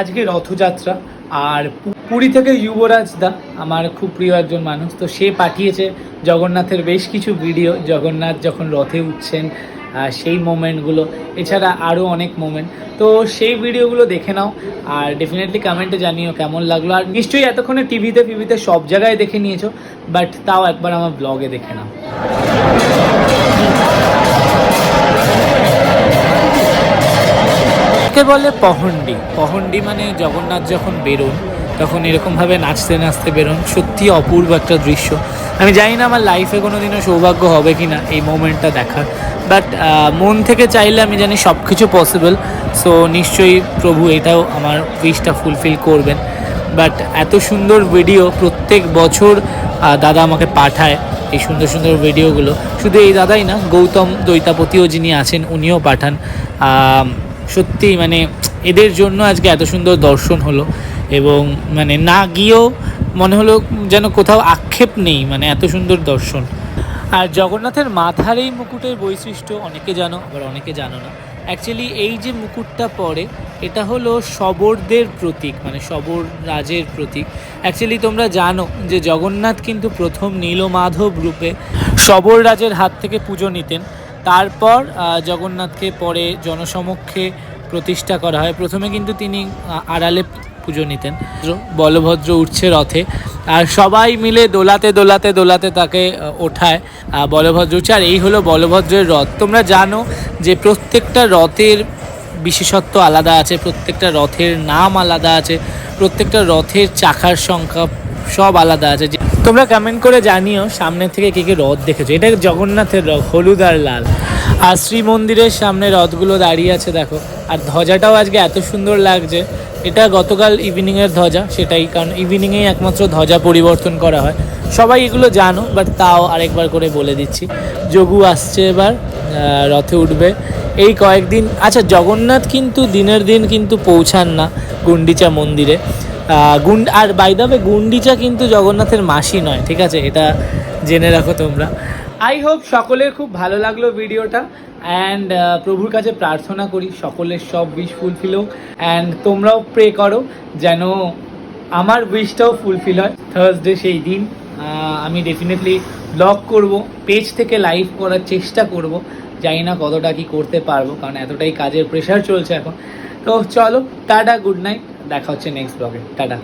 আজকে রথযাত্রা আর পুরী থেকে যুবরাজ দা আমার খুব প্রিয় একজন মানুষ। তো সে পাঠিয়েছে জগন্নাথের বেশ কিছু ভিডিও। জগন্নাথ যখন রথে উঠছেন সেই মোমেন্টগুলো, এছাড়া আরও অনেক মোমেন্ট। তো সেই ভিডিওগুলো দেখে নাও আর ডেফিনেটলি কমেন্টে জানিও কেমন লাগল। আর নিশ্চয়ই এতক্ষণে টিভিতে ফিভিতে সব জায়গায় দেখে নিয়েছো বাট তাও একবার আমার ব্লগে দেখে নাও। একে বলে পহন্ডি পহন্ডি মানে জগন্নাথ যখন বেরোন, তখন এরকমভাবে নাচতে নাচতে বেরোন, সত্যি অপূর্ব একটা দৃশ্য। আমি জানি না আমার লাইফে কোনো দিনও সৌভাগ্য হবে কি না এই মোমেন্টটা দেখার বাট মন থেকে চাইলে আমি জানি সব কিছু পসিবল সো নিশ্চয়ই প্রভু এটাও আমার উইশটা ফুলফিল করবেন। বাট এত সুন্দর ভিডিও প্রত্যেক বছর দাদা আমাকে পাঠায় এই সুন্দর সুন্দর ভিডিওগুলো শুধু এই দাদাই না, গৌতম দৈতাপতিও যিনি আছেন, উনিও পাঠান। সত্যি মানে এদের জন্য আজকে এত সুন্দর দর্শন হলো এবং মানে না গিয়েও মনে হলো যেন কোথাও আক্ষেপ নেই মানে এত সুন্দর দর্শন। আর জগন্নাথের মাথার এই মুকুটের বৈশিষ্ট্য অনেকে জানো, আবার অনেকে জানো না। অ্যাকচুয়ালি এই যে মুকুটটা পরে, এটা হলো শবরদের প্রতীক মানে শবর রাজের প্রতীক। অ্যাকচুয়ালি তোমরা জানো যে জগন্নাথ কিন্তু প্রথম নীলমাধব রূপে শবর রাজের হাত থেকে পুজো নিতেন। তারপর জগন্নাথকে পরে জনসমক্ষে প্রতিষ্ঠা করা হয়। প্রথমে কিন্তু তিনি আড়ালে পুজো নিতেন। বলভদ্র উঠছে রথে আর সবাই মিলে দোলাতে দোলাতে দোলাতে তাকে ওঠায়। বলভদ্র উঠছে আর এই হলো বলভদ্রের রথ। তোমরা জানো যে প্রত্যেকটা রথের বিশেষত্ব আলাদা আছে, প্রত্যেকটা রথের নাম আলাদা আছে, প্রত্যেকটা রথের চাকার সংখ্যা সব আলাদা আছে। তোমরা কমেন্ট করে জানিও সামনে থেকে কে কে রথ দেখেছ। এটা জগন্নাথের রথ, হলুদ আর লাল। আর শ্রী মন্দিরের সামনে রথগুলো দাঁড়িয়ে আছে, দেখো। আর ধ্বজাটাও আজকে এত সুন্দর লাগছে। এটা গতকাল ইভিনিংয়ের ধ্বজা, সেটাই। কারণ ইভিনিংয়েই একমাত্র ধ্বজা পরিবর্তন করা হয়। সবাই এগুলো জানো বাট তাও আরেকবার করে বলে দিচ্ছি। যোগু আসছে এবার রথে উঠবে। এই কয়েকদিন আচ্ছা জগন্নাথ কিন্তু দিনের দিন কিন্তু পৌঁছান না গুন্ডিচা মন্দিরে। গুন্ড আর বাইদাবে গুন্ডিচা কিন্তু জগন্নাথের মাসি নয়, ঠিক আছে? এটা জেনে রাখো তোমরা। আই হোপ সকলের খুব ভালো লাগল ভিডিওটা অ্যান্ড প্রভুর কাছে প্রার্থনা করি সকলের সব উইশ ফুলফিল হোক অ্যান্ড তোমরাও প্রে করো যেন আমার উইশটাও ফুলফিল হয় থার্সডে সেই দিন। আমি ডেফিনেটলি ব্লগ করব পেজ থেকে লাইভ করার চেষ্টা করব। জানি না কতটা কি করতে পারব, কারণ এতটাই কাজের প্রেশার চলছে এখন। তো চলো, টাটা গুড নাইট দেখা হচ্ছে নেক্সট ব্লগে টাটা।